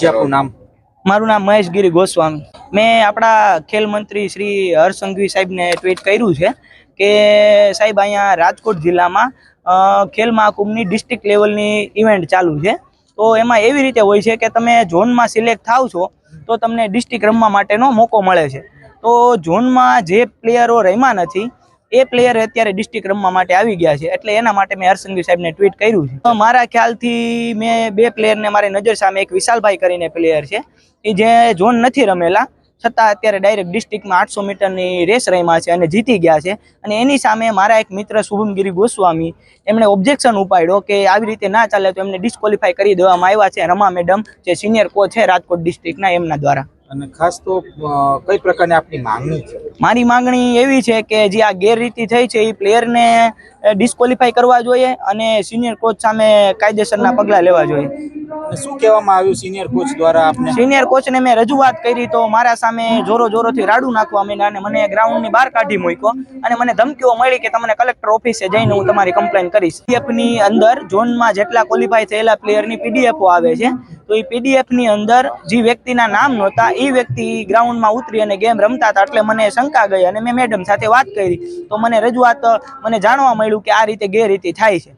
જે આપનું નામ? મારું નામ મહેશગીરી ગોસ્વામી. મેં આપણા ખેલ મંત્રી શ્રી હર્ષ સંઘવી સાહેબને ટ્વીટ કર્યું છે કે સાહેબ અહીંયા રાજકોટ જિલ્લામાં ખેલ મહાકુંભની ડિસ્ટ્રિક્ટ લેવલની ઇવેન્ટ ચાલુ છે. તો એમાં એવી રીતે હોય છે કે તમે ઝોનમાં સિલેક્ટ થાવ છો તો તમને ડિસ્ટ્રિક્ટ રમવા માટેનો મોકો મળે છે. તો ઝોનમાં જે પ્લેયરો રમ્યા નથી એ પ્લેયર અત્યારે ડિસ્ટ્રિક્ટ રમવા માટે આવી ગયા છે. એટલે એના માટે મેં હર્ષંઘવી સાહેબને ટ્વીટ કર્યું છે. મારા ખ્યાલથી મેં બે પ્લેયરને મારી નજર સામે એક વિશાલભાઈ કરીને પ્લેયર છે. એ જે ઝોન નથી રમેલા, છતાં અત્યારે ડાયરેક્ટ ડિસ્ટ્રિક્ટમાં આઠસો મીટરની રેસ રમ્યા છે અને જીતી ગયા છે. અને એની સામે મારા એક મિત્ર શુભમગીરી ગોસ્વામી, એમણે ઓબ્જેક્શન ઉપાડ્યો કે આવી રીતે ના ચાલે તો એમને ડિસ્કોલિફાઈ કરી દેવામાં આવ્યા છે. રમા મેડમ જે સિનિયર કોચ છે રાજકોટ ડિસ્ટ્રિક્ટના એમના દ્વારા. અને ખાસ તો કઈ પ્રકારની આપની માંગણી છે? મારી માંગણી એવી છે કે જે આ ગેરરીતિ થઈ છે એ પ્લેયરને ડિસ્કવોલિફાય કરવા જોઈએ અને સિનિયર કોચ સામે કાયદેસરના પગલાં લેવા જોઈએ. શું કહેવામાં આવ્યું સિનિયર કોચ દ્વારા આપને? સિનિયર કોચને મેં રજૂઆત કરી તો મારા સામે જોરો જોરોથી રાડું નાખવા માંડ્યા અને મને ગ્રાઉન્ડની બહાર કાઢી મૂક્યો અને મને ધમકીઓ મળી કે તમને કલેક્ટર ઓફિસે જઈને હું તમારી કમ્પ્લેન કરીશ. પીડીએફની અંદર ઝોનમાં જેટલા ક્વોલિફાય થયેલા પ્લેયરની પીડીએફો આવે છે તો એ પીડીએફની અંદર જે વ્યક્તિના નામ નહોતા એ વ્યક્તિ ગ્રાઉન્ડમાં ઉતરી અને ગેમ રમતા હતા એટલે મને શંકા ગઈ અને મેં મેડમ સાથે વાત કરી. તો મને રજૂઆત, મને જાણવા મળ્યું કે આ રીતે ગેરરીતિ થાય છે.